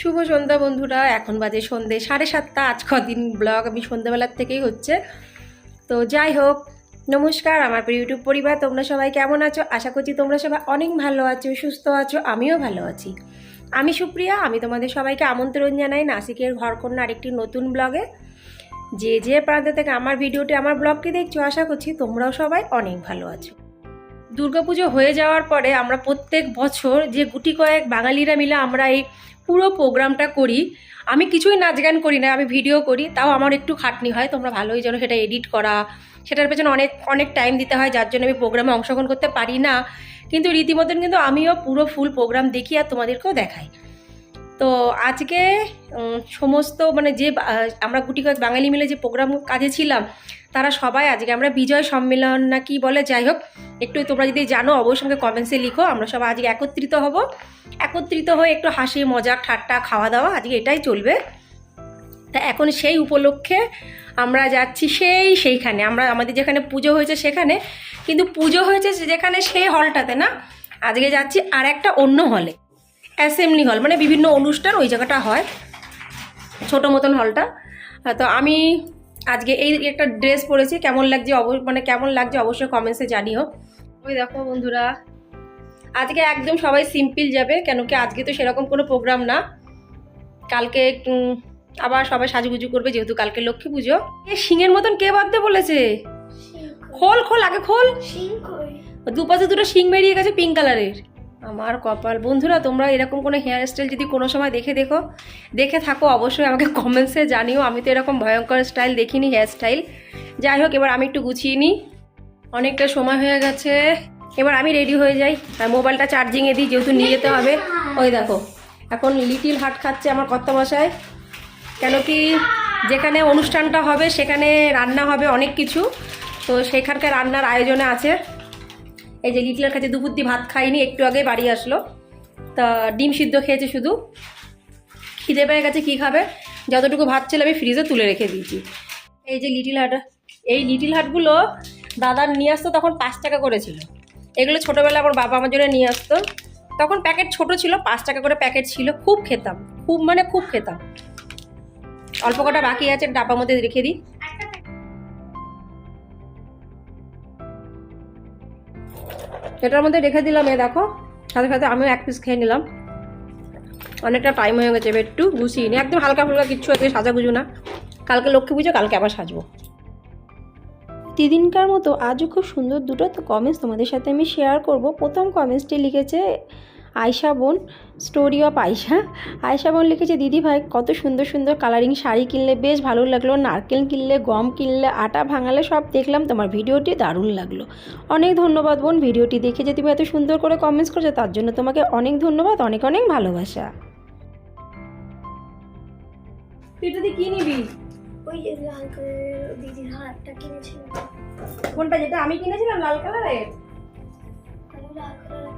শুভ সন্ধ্যা বন্ধুরা, এখন বাজে সন্ধে সাড়ে সাতটা। আজ কদিন ব্লগ আমি সন্ধ্যাবেলার থেকেই হচ্ছে। তো যাই হোক, নমস্কার আমার প্রিয় ইউটিউব পরিবার, তোমরা সবাই কেমন আছো? আশা করছি তোমরা সবাই অনেক ভালো আছো, সুস্থ আছো, আমিও ভালো আছি। আমি সুপ্রিয়া, আমি তোমাদের সবাইকে আমন্ত্রণ জানাই নাসিকের ঘরকন্যা আরেকটি নতুন ব্লগে। যে যে প্রান্ত থেকে আমার ভিডিওটি, আমার ব্লগটি দেখছ, আশা করছি তোমরাও সবাই অনেক ভালো আছো। দুর্গাপুজো হয়ে যাওয়ার পরে আমরা প্রত্যেক বছর যে গুটি কয়েক বাঙালিরা মিলে আমরা এই পুরো প্রোগ্রামটা করি। আমি কিছুই নাচ গান করি না, আমি ভিডিও করি, তাও আমার একটু খাটনি হয়, তোমরা ভালোই জানো সেটা এডিট করা, সেটার পেছনে অনেক অনেক টাইম দিতে হয়, যার জন্য আমি প্রোগ্রামে অংশগ্রহণ করতে পারি না। কিন্তু রীতিমতন কিন্তু আমিও পুরো ফুল প্রোগ্রাম দেখি আর তোমাদেরকেও দেখাই। তো আজকে সমস্ত মানে যে আমরা গুটি কয়েক বাঙালি মিলে যে প্রোগ্রাম কাজে ছিলাম, তারা সবাই আজকে আমরা বিজয় সম্মেলন না কি বলে, যাই হোক, একটু তোমরা যদি জানো, অবশ্যই সঙ্গে কমেন্টসে লিখো, আমরা সবাই আজকে একত্রিত হব। একত্রিত হয়ে একটু হাসি মজা ঠাট্টা, খাওয়া দাওয়া, আজকে এটাই চলবে। তা এখন সেই উপলক্ষে আমরা যাচ্ছি সেই সেইখানে, আমরা আমাদের যেখানে পুজো হয়েছে সেখানে, কিন্তু পুজো হয়েছে যেখানে সেই হলটাতে না, আজকে যাচ্ছি আর একটা অন্য হলে অ্যাসেম্বলি হল মানে বিভিন্ন অনুষ্ঠান ওই জায়গাটা হয় ছোটো মতন হলটা। তো আমি আজকে এই একটা ড্রেস পরেছি কেমন লাগছে অব মানে কেমন লাগছে অবশ্যই কমেন্টসে জানিও। ওই দেখো বন্ধুরা আজকে একদম সবাই সিম্পল যাবে কেন কি আজকে তো সেরকম কোনো প্রোগ্রাম না। কালকে আবার সবাই সাজুগুজু করবে যেহেতু কালকে লক্ষ্মী পুজো। এ শিঙের মতন কে বাঁধতে বলেছে? খোল খোল আগে খোল। দুপাশে দুটো শিং বেরিয়ে গেছে পিঙ্ক কালারের আমার কপাল। বন্ধুরা, তোমরা এরকম কোনো হেয়ার স্টাইল যদি কোনো সময় দেখে দেখো, দেখে থাকো, অবশ্যই আমাকে কমেন্টসে জানিও। আমি তো এরকম ভয়ঙ্কর স্টাইল দেখিনি হেয়ার স্টাইল যাই হোক, এবার আমি একটু গুছিয়ে নিই। অনেকটা সময় হয়ে গেছে। এবার আমি রেডি হয়ে যাই। আর মোবাইলটা চার্জিংয়ে দিই, যেহেতু নিয়ে যেতে হবে। ওই দেখো, এখন লিটিল হাট খাচ্ছে আমার কর্তামশাই। কেন কি, যেখানে অনুষ্ঠানটা হবে, সেখানে রান্না হবে অনেক কিছু। তো সেখানকার রান্নার আয়োজনে আছে। এই যে লিটলের কাছে দুপুর ভাত খাইনি, একটু আগে বাড়ি আসলো। তা ডিম সিদ্ধ খেয়েছে শুধু। খিদে পেয়ে গেছে, কী খাবে? যতটুকু ভাত ছিল আমি ফ্রিজে তুলে রেখে দিয়েছি। এই যে লিটিল হাট এই লিটিল হাটগুলো দাদার নিয়ে আসতো তখন পাঁচ টাকা করে ছিল এগুলো ছোটোবেলায় আমার বাবা আমার জন্য নিয়ে আসতো। তখন প্যাকেট ছোট ছিল, পাঁচ টাকা করে প্যাকেট ছিল। খুব খেতাম, খুব মানে খুব খেতাম। অল্প কটা বাকি আছে ডাব্বার মধ্যে রেখে দিই। এটার মধ্যে রেখে দিলাম এ দেখো। সাথে সাথে আমিও এক পিস খেয়ে নিলাম। অনেকটা টাইম হয়ে গেছে, এবার একটু গুছিয়ে নি একদম হালকা ফুলকা কিচ্ছু আছে সাজা গুজু না। কালকে লক্ষ্মী পুজো, কালকে আবার সাজবো। দিদিনকার মতো আজও খুব সুন্দর দুটো তো কমেন্টস তোমাদের সাথে আমি শেয়ার করব। প্রথম কমেন্টসটি লিখেছে আয়শা বোন স্টোরি অফ আয়শা। আয়শা বোন লিখেছে দিদি ভাই কত সুন্দর সুন্দর কালারিং শাড়ি কিনলে বেশ ভালো লাগল। নারকেল কিনলে গম কিনলে আটা ভাঙালে সব দেখলাম। তোমার ভিডিওটি দারুণ লাগল। অনেক ধন্যবাদ বোন ভিডিওটি দেখে যে তুমি এত সুন্দর করে কমেন্টস করছ তার জন্য তোমাকে অনেক ধন্যবাদ অনেক অনেক ভালোবাসা। তুই যদি কি নিবি ওই যে লাল কালারের দিদির হাতটা কিনেছিল। কোনটা যেটা আমি কিনেছিলাম লাল কালারের? আমি লাল কালার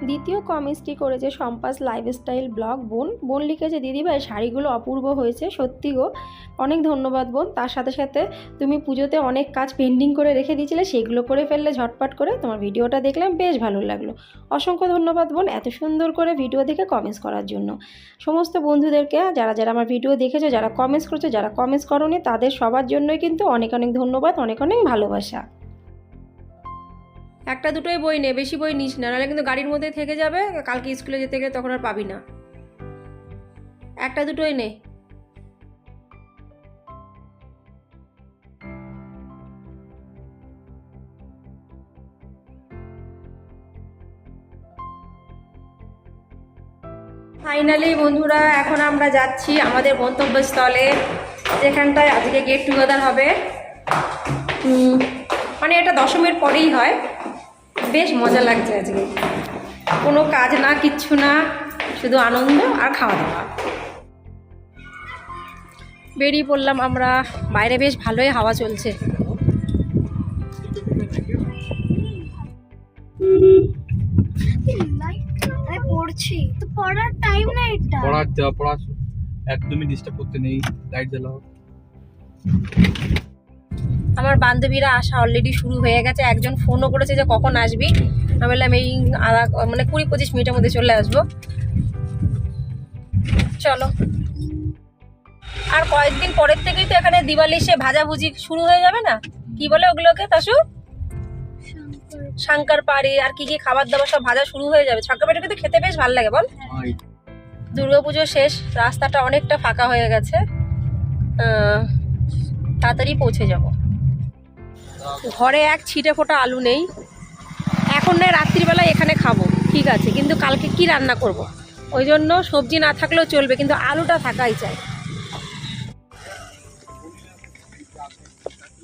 দ্বিতীয় কমেন্টসটি করেছে সম্পাস লাইফস্টাইল ব্লগ? বোন বোন লিখেছে দিদিভাই শাড়িগুলো অপূর্ব হয়েছে, সত্যি গো। অনেক ধন্যবাদ বোন। তার সাথে সাথে তুমি পুজোতে অনেক কাজ পেন্ডিং করে রেখে দিয়েছিলে, সেগুলো করে ফেললে ঝটপট করে তোমার ভিডিওটা দেখলাম, বেশ ভালো লাগল। অসংখ্য ধন্যবাদ বোন এত সুন্দর করে ভিডিও দেখে কমেন্টস করার জন্য। সমস্ত বন্ধুদেরকে, যারা যারা আমার ভিডিও দেখেছ, যারা কমেন্টস করেছ, যারা কমেন্টস করোনি, তাদের সবার জন্যই কিন্তু অনেক অনেক ধন্যবাদ, অনেক অনেক ভালোবাসা। একটা দুটোই বই নে, বেশি বই নিস না, নাহলে কিন্তু গাড়ির মধ্যে থেকে যাবে, কালকে স্কুলে যেতে গেলে তখন আর পাবি না। একটা দুটোই নে। ফাইনালি বন্ধুরা, এখন আমরা যাচ্ছি আমাদের গন্তব্যস্থলে, যেখানটায় আজকে গেট টুগেদার হবে। মানে এটা দশমের পরেই হয়। বেশ মজা লাগছে আজকে। কোনো কাজ না কিচ্ছু না শুধু আনন্দ আর খাওয়া দাওয়া বেরিয়ে পড়লাম আমরা বাইরে বেশ ভালোই হাওয়া চলছে। পড়ছি তো পড়ার টাইম না এটা। পড়ার যা পড়া একদমই ডিস্টার্ব করতে নেই লাইট জ্বালাও। আমার বান্ধবীরা আসা অলরেডি শুরু হয়ে গেছে। একজন ফোনও করেছে যে কখন আসবি? আমি বললাম এই আধা মানে কুড়ি পঁচিশ মিনিটের মধ্যে চলে আসব। চলো। আর কয়েকদিন পরের থেকেই তো এখানে দিওয়ালি সে ভাজাভুজি শুরু হয়ে যাবে না? কি বলে ওগুলোকে তাসু? শঙ্কর পাড়ি। আর কি কি খাবার দাবার সব ভাজা শুরু হয়ে যাবে? শঙ্কর পাড়ি কিন্তু খেতে বেশ ভালো লাগে বল। দুর্গাপুজো শেষ রাস্তাটা অনেকটা ফাঁকা হয়ে গেছে। তাড়াতাড়ি পৌঁছে যাব। ঘরে এক ছিটে ফোটা আলু নেই। এখন নয় রাত্রিবেলা এখানে খাব। ঠিক আছে, কিন্তু কালকে কি রান্না করব। ওই জন্য সবজি না থাকলেও চলবে, কিন্তু আলুটা থাকাই চাই।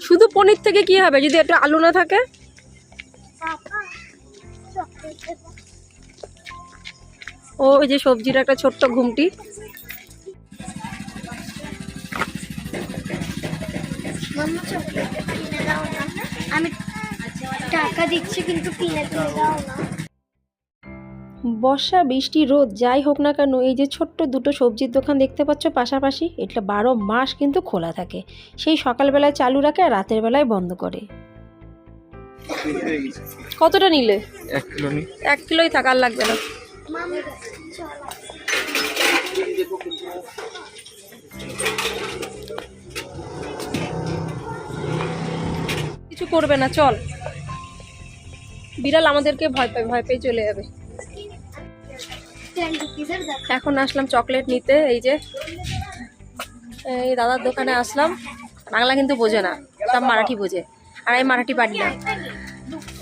শুধু পনির থেকে কি হবে? যদি একটু আলু না থাকে? ও, ওই যে সবজির একটা ছোট্ট ঘুমটি। চকলেট কিনে দাও না। আমি টাকা দিচ্ছি কিন্তু কিনে তুমি দাও না। বর্ষা বৃষ্টি রোদ যাই হোক না কেন এই যে ছোট্ট দুটো সবজির দোকান দেখতে পাচ্ছ পাশাপাশি এটা বারো মাস কিন্তু খোলা থাকে। সেই সকালবেলায় চালু রাখে আর রাতের বেলায় বন্ধ করে। কতটা নিলে? এক কিলো এক কিলোই থাকার লাগবে না। কিছু করবে না চল। বিড়াল আমাদেরকে ভয় পায় ভয় পেয়ে চলে যাবে। এখন আসলাম চকলেট নিতে এই যে। এই দাদার দোকানে আসলাম। বাংলা কিন্তু বোঝে না সব মারাঠি বোঝে। আর আমি মারাঠি পারি না।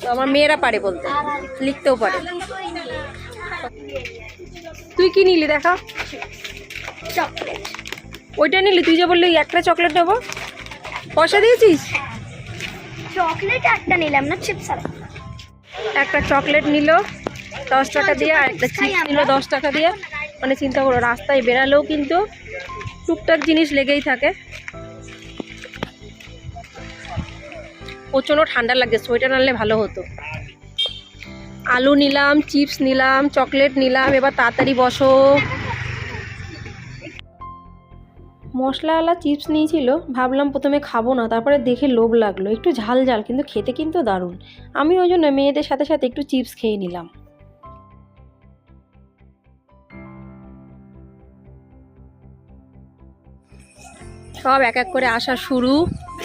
তো আমার মেয়েরা পারে বলতে লিখতেও পারে। তুই কি নিলি দেখা? চকলেট। ওইটা নিলি তুই যে বললি একটা চকলেট নেব পয়সা দিয়েছিস? চকলেট একটা নিলাম না চিপস আর একটা। চকলেট নিল দশ টাকা দিয়ে আর একটা চিপস নিল দশ টাকা দিয়ে। মানে চিন্তা করো রাস্তায় বেরালেও কিন্তু টুকটাক জিনিস লেগেই থাকে। প্রচণ্ড ঠান্ডা লাগে সোয়েটার আনলে ভালো হতো। আলু নিলাম চিপস নিলাম চকলেট নিলাম এবার তাড়াতাড়ি বসো। মশলাওয়ালা চিপস নিয়েছিল ভাবলাম প্রথমে খাব না তারপরে দেখে লোভ লাগল। একটু ঝাল ঝাল কিন্তু খেতে কিন্তু দারুণ। আমি ওই জন্য মেয়েদের সাথে সাথে একটু চিপস খেয়ে নিলাম। সব এক এক করে আসা শুরু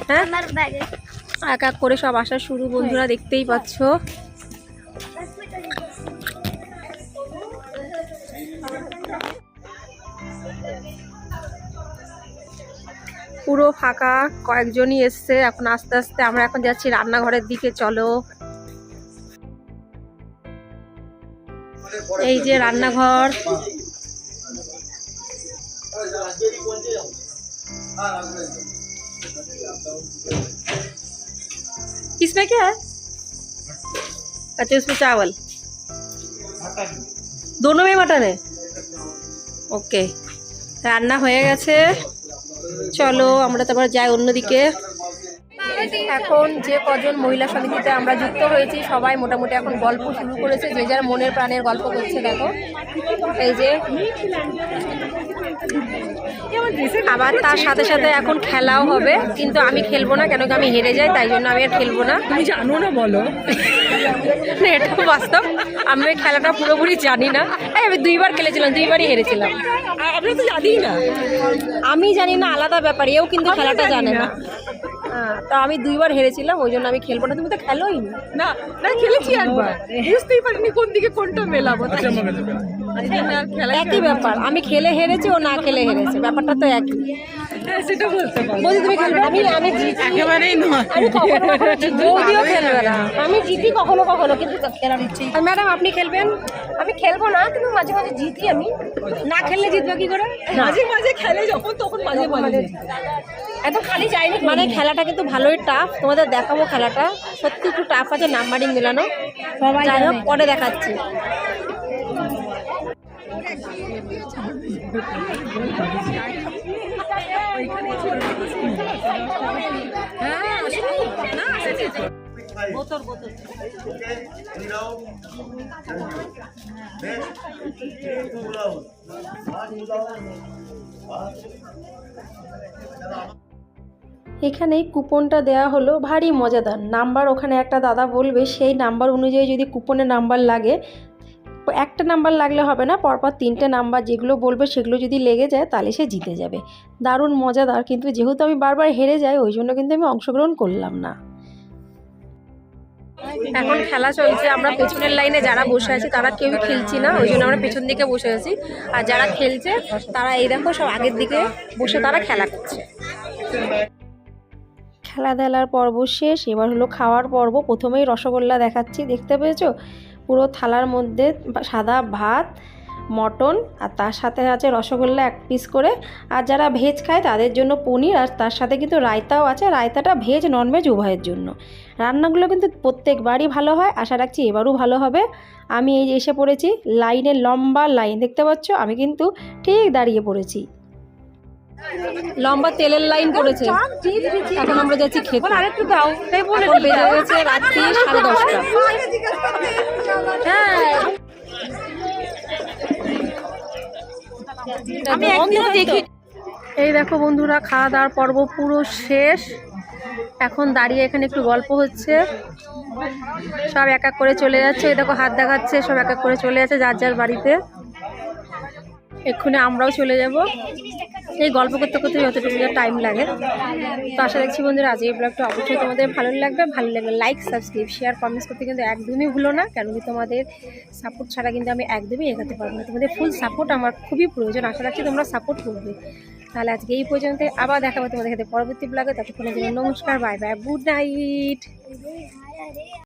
হ্যাঁ? এক এক করে সব আসা শুরু বন্ধুরা দেখতেই পাচ্ছ। ফাঁকা কয়েকজনই এসছে এখন আস্তে আস্তে আমরা এখন যাচ্ছি রান্নাঘরের দিকে চলো এই যে রান্নাঘর इसमें क्या है अच्छा उसमें चावल दोनों में मटन है ওকে রান্না হয়ে গেছে চলো আমরা তারপর যাই অন্যদিকে। এখন যে কজন মহিলা সমিতিতে আমরা যুক্ত হয়েছি সবাই মোটামুটি এখন গল্প শুরু করেছে যে যার মনের প্রাণের গল্প করছে দেখো। এই যে আবার তার সাথে সাথে এখন খেলাও হবে কিন্তু আমি খেলব না কেন কি আমি হেরে যাই তাই জন্য আমি আর খেলব না। তুমি জানো না বলো। না, এটা বাস্তব। আমি ওই খেলাটা পুরোপুরি জানি না। আমি দুইবার খেলেছিলাম দুইবারই হেরেছিলাম। আমরা তো জানি না। আমি জানি না আলাদা ব্যাপার এও কিন্তু খেলাটা জানে না। তো আমি দুইবার হেরেছিলাম ওই জন্য আমি খেলব না। তুমি তো খেলোই না। না না খেলেছি একবার। বুঝতেই পারিনি কোন দিকে কোনটা মেলাবো। আর খেলা একই ব্যাপার। আমি খেলে হেরেছি ও না খেলে হেরেছে। ব্যাপারটা তো একই। হ্যাঁ, সেটা বলতে বলছি তুমি খেলবে? আমি আমি একেবারেই নয়। আমি কখনো জিতি। খেলবে না। আমি জিতি কখনো কখনো কিন্তু খেলার ম্যাডাম আপনি খেলবেন? আমি খেলব না কিন্তু মাঝে মাঝে জিতি আমি। না খেললে জিতবে কি করে? মাঝে মাঝে খেলে যখন তখন মাঝে মাঝে এত খালি যায়নি মানে খেলাটা কিন্তু ভালোই টাফ তোমাদের দেখাবো খেলাটা। সত্যি একটু টাফ আছে নাম্বারিং মেলানো। যাই হোক পরে দেখাচ্ছি। বোতল বোতল এখানেই কুপনটা দেওয়া হলো। ভারী মজাদার। নাম্বার ওখানে একটা দাদা বলবে, সেই নাম্বার অনুযায়ী যদি কুপনের নাম্বার লাগে, একটা নাম্বার লাগলে হবে না, পরপর তিনটে নাম্বার যেগুলো বলবে সেগুলো যদি লেগে যায়, তাহলে সে জিতে যাবে। দারুণ মজাদার, কিন্তু যেহেতু আমি বারবার হেরে যাই, ওই জন্য কিন্তু আমি অংশগ্রহণ করলাম না। এখন খেলা চলছে, আমরা পেছনের লাইনে যারা বসে আছি, তারা কেউই খেলছি না, ওই জন্য আমরা পেছন দিকে বসে আছি। আর যারা খেলছে, তারা এই দেখো সব আগের দিকে বসে তারা খেলা করছে। খেলাধুলার পর্ব শেষ, এবার হলো খাওয়ার পর্ব। প্রথমেই রসগোল্লা দেখাচ্ছি, দেখতে পেয়েছ? পুরো থালার মধ্যে সাদা ভাত, মটন, আর তার সাথে আছে রসগোল্লা এক পিস করে। আর যারা ভেজ খায় তাদের জন্য পনির, আর তার সাথে কিন্তু রায়তাও আছে। রায়তাটা ভেজ ননভেজ উভয়ের জন্য। রান্নাগুলো কিন্তু প্রত্যেকবারই ভালো হয়। আশা রাখছি এবারও ভালো হবে। আমি এই এসে পড়েছি লাইনের লম্বা লাইন, দেখতে পাচ্ছ? আমি কিন্তু ঠিক দাঁড়িয়ে পড়েছি। লম্বা তেলের লাইন পড়েছে এখন আমরা যাচ্ছি খেতে। আরেকটু দাও। এখন বেজে গেছে রাত্রি সাড়ে দশটা। হ্যাঁ। দেখি এই দেখো বন্ধুরা খাওয়া দাওয়ার পর্ব পুরো শেষ। এখন দাঁড়িয়ে এখানে একটু গল্প হচ্ছে। সব এক এক করে চলে যাচ্ছে। এই দেখো হাত দেখাচ্ছে সব এক এক করে চলে যাচ্ছে যার যার বাড়িতে। এক্ষুনি আমরাও চলে যাব। এই গল্প করতে করতে যতটুকু টাইম লাগে। তো আশা রাখছি বন্ধুরা আজ এই ব্লগটা অবশ্যই তোমাদের ভালো লাগবে। ভালো লাগবে লাইক সাবস্ক্রাইব শেয়ার কমেন্টস করতে কিন্তু একদমই ভুলো না। কেন কি তোমাদের সাপোর্ট ছাড়া কিন্তু আমি একদমই এগাতে পারব না। তোমাদের ফুল সাপোর্ট আমার খুবই প্রয়োজন। আশা রাখছি তোমরা সাপোর্ট করবে। তাহলে আজকে এই পর্যন্ত আবার দেখাবো তোমাদের সাথে পরবর্তী ব্লগে ততক্ষণের জন্য নমস্কার বাই বাই গুড নাইট